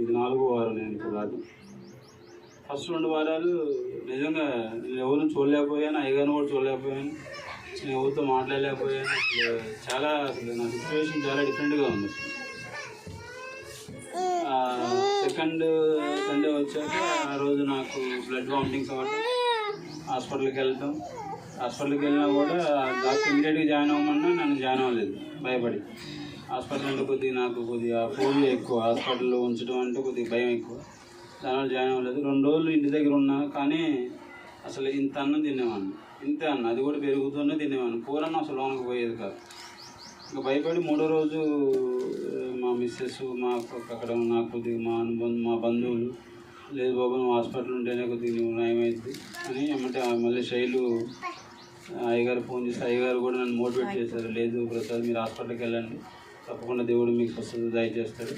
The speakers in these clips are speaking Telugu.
ఇది నాలుగో వారం నేను ఇప్పుడు రాదు ఫస్ట్ రెండు వారాలు నిజంగా నేను ఎవరిని చూడలేకపోయాను అయ్యగారిని కూడా చూడలేకపోయాను నేను ఎవరితో మాట్లాడలేకపోయాను. చాలా అసలు నా సిచ్యువేషన్ చాలా డిఫరెంట్గా ఉంది. సెకండ్ సండే వచ్చాక ఆ రోజు నాకు బ్లడ్ వామిటింగ్స్ అవ్వడం హాస్పిటల్కి వెళ్తాం హాస్పిటల్కి వెళ్ళినా కూడా డాక్టర్ ఇమీడియట్గా జాయిన్ అవ్వమన్నా నన్ను జాయిన్ అవ్వలేదు భయపడి. హాస్పిటల్ అంటే కొద్దిగా నాకు కొద్దిగా ఫోన్ ఎక్కువ. హాస్పిటల్లో ఉంచడం అంటే కొద్దిగా భయం ఎక్కువ. దానివల్ల జాయిన్ అవ్వలేదు. రెండు రోజులు ఇంటి దగ్గర ఉన్నా కానీ అసలు ఇంత అన్నం తినేవాడిని. ఇంత అన్న. అది కూడా పెరుగుతూనే తినేవాడిని. కూరన్న అసలు లోనకు పోయేది కాదు. ఇంకా భయపడి మూడో రోజు మా మిస్సెస్ మా అక్కడ నాకు కొద్దిగా మా అనుబంధం మా బంధువులు లేదు బాబు నువ్వు హాస్పిటల్ ఉంటేనే కొద్దిగా నువ్వు నయమైంది అని ఏమంటే మళ్ళీ శైలు అయ్యగారు ఫోన్ చేసి అయ్యగారు కూడా నన్ను మోటివేట్ చేశారు. లేదు ప్రసాద్ మీరు హాస్పిటల్కి వెళ్ళండి. తప్పకుండా దేవుడు మీకు స్వస్థత దయచేస్తాడు.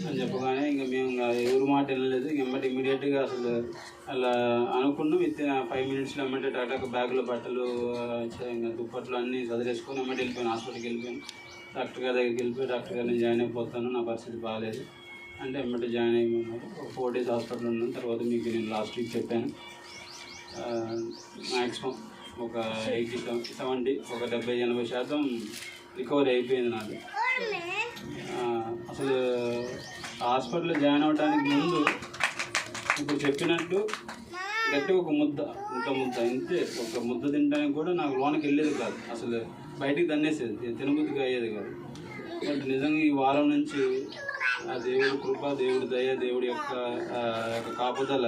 అని చెప్పగానే ఇంకా మేము ఇంకా ఎవరి మాట వెళ్ళలేదు ఇంక ఎమ్మటి ఇమీడియట్గా అసలు అలా అనుకున్నాం. విత్ ఫైవ్ మినిట్స్లో ఎమ్మటే టాటాకు బ్యాగ్లో బట్టలు ఇంకా దుప్పట్లు అన్నీ చదివేసుకొని ఎమ్మటి వెళ్ళిపోయాను హాస్పిటల్కి వెళ్ళిపోయాను డాక్టర్ గారి దగ్గరికి వెళ్ళిపోయి డాక్టర్ గారు నేను జాయిన్ అయిపోతాను. నా పరిస్థితి బాగాలేదు అంటే ఎమ్మటి జాయిన్ అయిపోయినారు ఒక ఫోర్ డేస్ హాస్పిటల్ ఉన్నాను తర్వాత మీకు నేను లాస్ట్ వీక్ చెప్పాను. మ్యాక్సిమం ఒక ఎయిటీ సెవెంటీ ఒక డెబ్బై ఎనభై శాతం రికవరీ అయిపోయింది నాకు అసలు హాస్పిటల్లో జాయిన్ అవ్వడానికి ముందు ఇప్పుడు చెప్పినట్టు గట్టిగా ఒక ముద్ద ఇంత ముద్ద ఇంతే ఒక ముద్ద తినడానికి కూడా నాకు లోనకి వెళ్ళేది కాదు. అసలు బయటికి తన్నేసేది తినబుద్ధిగా అయ్యేది కాదు. బట్ నిజంగా ఈ వారం నుంచి ఆ దేవుడి కృప దేవుడి దయ దేవుడి యొక్క యొక్క కాపుదల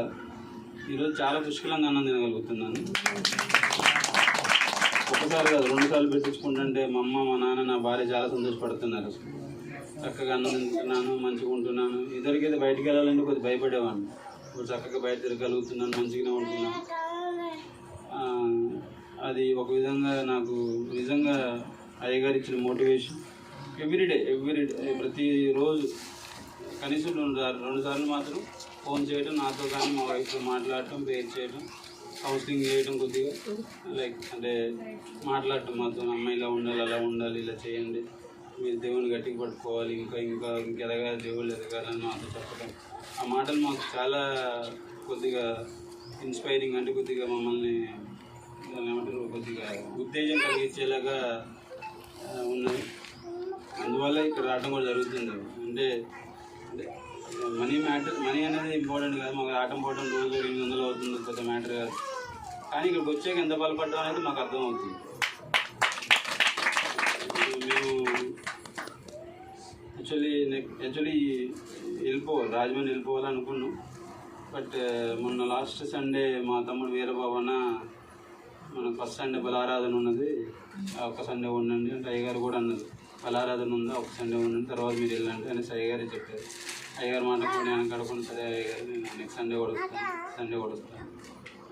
ఈరోజు చాలా పుష్కలంగా అన్నం తినగలుగుతున్నాను. ఒకసారి కాదు రెండు సార్లు పెట్టించుకుంటుంటే మా అమ్మ మా నాన్న నా భార్య చాలా సంతోషపడుతున్నారు. చక్కగా అన్నం తింటున్నాను మంచిగా ఉంటున్నాను. ఇద్దరికైతే బయటికి వెళ్ళాలంటే కొద్దిగా భయపడేవాడిని. ఇప్పుడు చక్కగా బయట తిరగలుగుతున్నాను మంచిగానే ఉంటున్నాను. అది ఒక విధంగా నాకు నిజంగా అయ్యగారు ఇచ్చిన మోటివేషన్. ఎవ్రీడే ఎవ్రీడే ప్రతిరోజు కనీసం రెండు సార్లు రెండు సార్లు మాత్రం ఫోన్ చేయడం నాతో కానీ మా వైఫ్తో మాట్లాడటం పేరు చేయడం కౌన్సిలింగ్ చేయడం కొద్దిగా లైక్ అంటే మాట్లాడటం మాతో అమ్మాయి ఇలా ఉండాలి అలా ఉండాలి ఇలా చేయండి. మీరు దేవుని గట్టిగా పట్టుకోవాలి ఇంకా ఇంకా ఇంకెదగా దేవుళ్ళు ఎదగాలని మాతో చెప్పడం ఆ మాటలు మాకు చాలా కొద్దిగా ఇన్స్పైరింగ్ అంటే కొద్దిగా మమ్మల్ని ఏమంటారు కొద్దిగా ఉత్తేజం కలిగించేలాగా ఉన్నాయి అందువల్ల ఇక్కడ రావడం కూడా జరుగుతుంది. అంటే అంటే మనీ మ్యాటర్ మనీ అనేది ఇంపార్టెంట్ కాదు. మాకు ఆటం పోవడం రోజు ఎనిమిది వందలు అవుతుంది పెద్ద మ్యాటర్ కాదు. కానీ ఇక్కడికి వచ్చాక ఎంత బలపడ్డం అనేది మాకు అర్థమవుతుంది మేము యాక్చువల్లీ యాక్చువల్లీ వెళ్ళిపోవాలి. రాజమండ్రి వెళ్ళిపోవాలి అనుకున్నాం. బట్ uh, మొన్న లాస్ట్ సండే మా తమ్ముడు వీరబాబన్న మన ఫస్ట్ సండే బలారాధన ఉన్నది. ఒక సండే ఉండండి అంటే అయ్యగారు కూడా అన్నది బలారాధన ఉందా? ఒక సండే ఉండండి. తర్వాత మీరు వెళ్ళండి అనేసి అయ్యగారే చెప్పారు. అయ్యగారు మాట కూడా నేను కడకుండా సరే నేను నెక్స్ట్ సండే కొడుకుతాను. సండే కొడుకుతాను.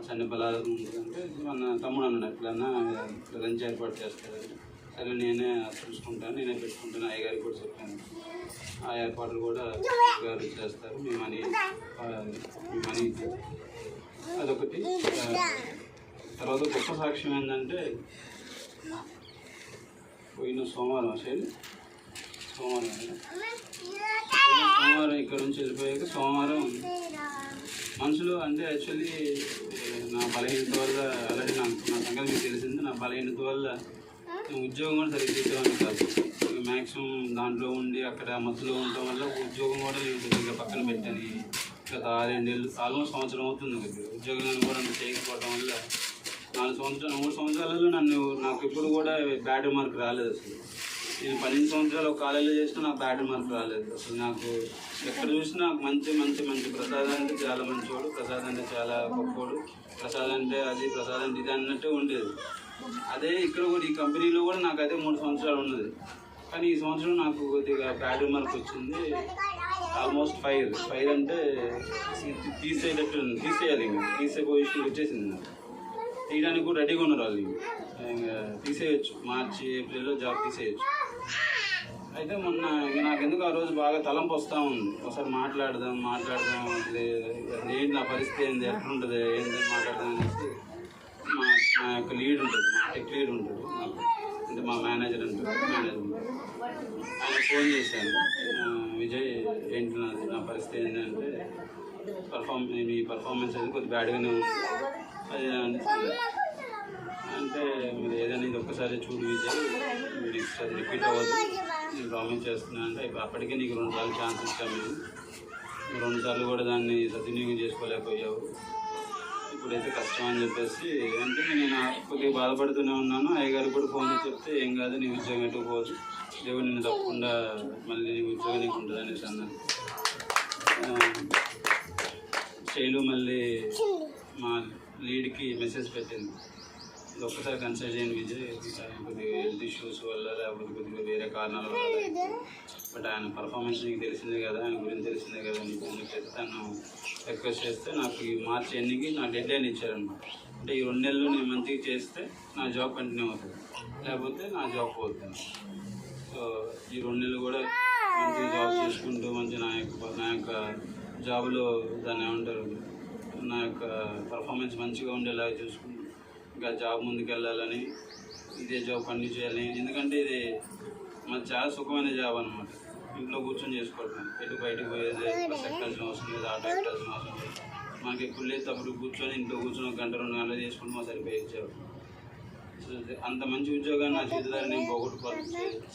సండే బలాలు ఉంటుందంటే మన తమ్ముడు అన్నాడు ఎట్లన్నా లంచ్ ఏర్పాటు చేస్తారు సరే నేనే చూసుకుంటాను నేనే పెట్టుకుంటాను. అయ్యగారికి కూడా చెప్పాను. ఆ ఏర్పాట్లు కూడా గారు చేస్తారు. మీ మనీ మీ మనీ అదొకటి. తర్వాత గొప్ప సాక్ష్యం ఏంటంటే పోయిన సోమవారం అసలు సోమవారం. సోమవారం ఇక్కడ నుంచి వెళ్ళిపోయాక సోమవారం మనుషులు అంటే యాక్చువల్లీ నా బలహీనత వల్ల అలాగే నాకు నా సంగతి మీకు తెలిసింది. నా బలహీనత వల్ల ఉద్యోగం కూడా సరిగ్గా చేసేవాడిని కాదు. మ్యాక్సిమం దాంట్లో ఉండి అక్కడ మధ్యలో ఉండటం వల్ల ఉద్యోగం కూడా నేను కొద్దిగా పక్కన పెట్టాను గత ఆరేళ్ళేళ్ళు ఆల్మోస్ట్ సంవత్సరం అవుతుంది కొద్దిగా ఉద్యోగం కూడా అంత చేయకపోవడం వల్ల నాలుగు సంవత్సరాలు మూడు సంవత్సరాలలో నన్ను నాకు ఎప్పుడు కూడా బ్యాడ్ మార్క్ రాలేదు అసలు. నేను పన్నెండు సంవత్సరాలు ఒక కాలేజీలో చేసినా నాకు బ్యాడ్ మార్క్ రాలేదు. అసలు నాకు ఎక్కడ చూసినా నాకు మంచి మంచి మంచి ప్రసాద్ అంటే చాలా మంచివాడు ప్రసాద్ అంటే చాలా గొప్పవాడు ప్రసాద్ అంటే అది ప్రసాద్ అంటే ఇది అన్నట్టు ఉండేది. అదే ఇక్కడ కూడా ఈ కంపెనీలో కూడా నాకు అదే మూడు సంవత్సరాలు ఉన్నది. కానీ ఈ సంవత్సరం నాకు కొద్దిగా బ్యాడ్ మార్క్ వచ్చింది. ఆల్మోస్ట్ ఫైర్ ఫైర్ అంటే తీసేటట్టు ఉంది. తీసేయాలి ఇంకా. తీసే పొజిషన్ వచ్చేసింది నాకు. తీయడానికి కూడా రెడీగా ఉన్నారు వాళ్ళు ఇంకా. ఇంకా తీసేయచ్చు. మార్చి ఏప్రిల్లో జాబ్ తీసేయచ్చు. అయితే మొన్న నాకెందుకు నాకు ఎందుకు ఆ రోజు బాగా తలంపు వస్తూ ఉంది. ఒకసారి మాట్లాడదాం మాట్లాడదాం ఏంటి నా పరిస్థితి ఏంది ఎట్లుంటుంది ఏంటి మాట్లాడదాం అనేసి మా మా యొక్క లీడ్ ఉంటుంది మా టెక్ లీడ్ ఉంటుంది అంటే మా మేనేజర్ ఉంటుంది మేనేజర్ ఆయన ఫోన్ చేశాను. విజయ్ ఏంటి నా నా పరిస్థితి ఏంటంటే పర్ఫామ్ మీ పర్ఫార్మెన్స్ అది కొద్దిగా బ్యాడ్గానే ఉంది. అది అంటే మీరు ఏదైనా ఇది ఒక్కసారి చూడు విజయ్ మీరు అది రిపీట్ అవ్వదు నేను ప్రామిస్ చేస్తున్నాను అంటే ఇప్పుడు అప్పటికే నీకు రెండు సార్లు ఛాన్స్ ఇచ్చాను నేను. రెండుసార్లు రెండు సార్లు కూడా దాన్ని సద్వినియోగం చేసుకోలేకపోయావు. ఇప్పుడైతే కష్టం అని చెప్పేసి అంటే నేను కొద్దిగా బాధపడుతూనే ఉన్నాను. అయ్యగారికి కూడా ఫోన్ చేసి చెప్తే ఏం కాదు నీ ఉద్యోగం ఎటు దేవుడు నేను తప్పకుండా మళ్ళీ నీ ఉద్యోగం నీకు ఉంటుంది అనేసి అన్నాను. ఆ, శైలు మళ్ళీ మా లీడ్కి మెసేజ్ పెట్టింది. ఇది ఒక్కసారి కన్సల్ట్ చేయండి విజయ్. కొద్దిగా హెల్త్ ఇష్యూస్ వల్ల లేకపోతే కొద్దిగా వేరే కారణాల వల్ల బట్ ఆయన పర్ఫార్మెన్స్ నీకు తెలిసిందే కదా ఆయన గురించి తెలిసిందే కదా నీకు అని తను రిక్వెస్ట్ చేస్తే నాకు ఈ మార్చ్ ఎన్నికి నా డెడ్ లైన్ ఇచ్చారనమాట అంటే ఈ రెండు నెలలు నేను మంచిగా చేస్తే నా జాబ్ కంటిన్యూ అవుతుంది. లేకపోతే నా జాబ్ పోతుంది. సో ఈ రెండు నెలలు కూడా మంచిగా జాబ్ చేసుకుంటూ మంచి నా యొక్క నా యొక్క జాబ్లో దాన్ని ఏమంటారు? నా యొక్క పర్ఫార్మెన్స్ మంచిగా ఉండేలాగా చూసుకుంటూ ఇంకా జాబ్ ముందుకెళ్ళాలని ఇదే జాబ్ కంటిన్యూ చేయాలని. ఎందుకంటే ఇది మాది చాలా సుఖమైన జాబ్ అనమాట ఇంట్లో కూర్చొని చేసుకోవటం ఎటు బయటకు పోయేది సెక్టర్స్ ఎక్కాల్సిన అవసరం లేదు ఆటో ఎక్కాల్సిన అవసరం లేదు. మనకి ఎప్పుడు లేదు కూర్చొని ఇంట్లో కూర్చొని ఒక గంట రెండు గంటలు చేసుకుంటే మా సరిపోయే జాబ్. సో అంత మంచి ఉద్యోగాన్ని నా జీవితాన్ని నేను పోగొట్టుకోవాలి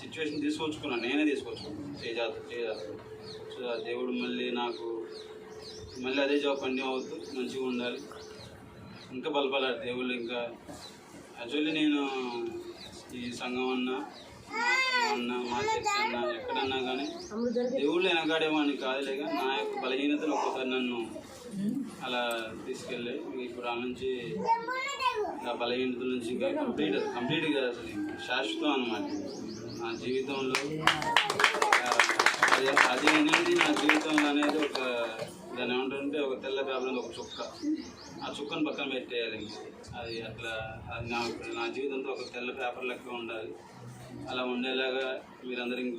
సిచ్యువేషన్ తీసుకొచ్చుకున్నాను నేనే తీసుకొచ్చుకున్నాను చేజాత చేజాత సో దేవుడు మళ్ళీ నాకు మళ్ళీ అదే జాబ్ కంటిన్యూ అవుతూ మంచిగా ఉండాలి. ఇంకా బలపడాలి. దేవుళ్ళు ఇంకా. యాక్చువల్లీ నేను ఈ సంఘం అన్నా మా అన్నా మా చర్చ అన్నా ఎక్కడన్నా కానీ దేవుళ్ళు వెనకాడేవాడిని కాదులేక నా యొక్క బలహీనతలు ఒక్కసారి నన్ను అలా తీసుకెళ్ళి ఇప్పుడు ఆ నుంచి ఆ బలహీనతల నుంచి ఇంకా కంప్లీట్ కంప్లీట్గా అసలు శాశ్వతం అనమాట నా జీవితంలో అది అది అనేది నా జీవితంలో అనేది ఒక దాని ఏమంటుంటే ఒక తెల్ల పేపర్ ఒక చుక్క. ఆ చుక్కను పక్కన పెట్టేయాలి. అది అట్లా అది నా నా జీవితంతో ఒక తెల్ల పేపర్ లెక్క ఉండాలి. అలా ఉండేలాగా మీరందరూ ఇంకా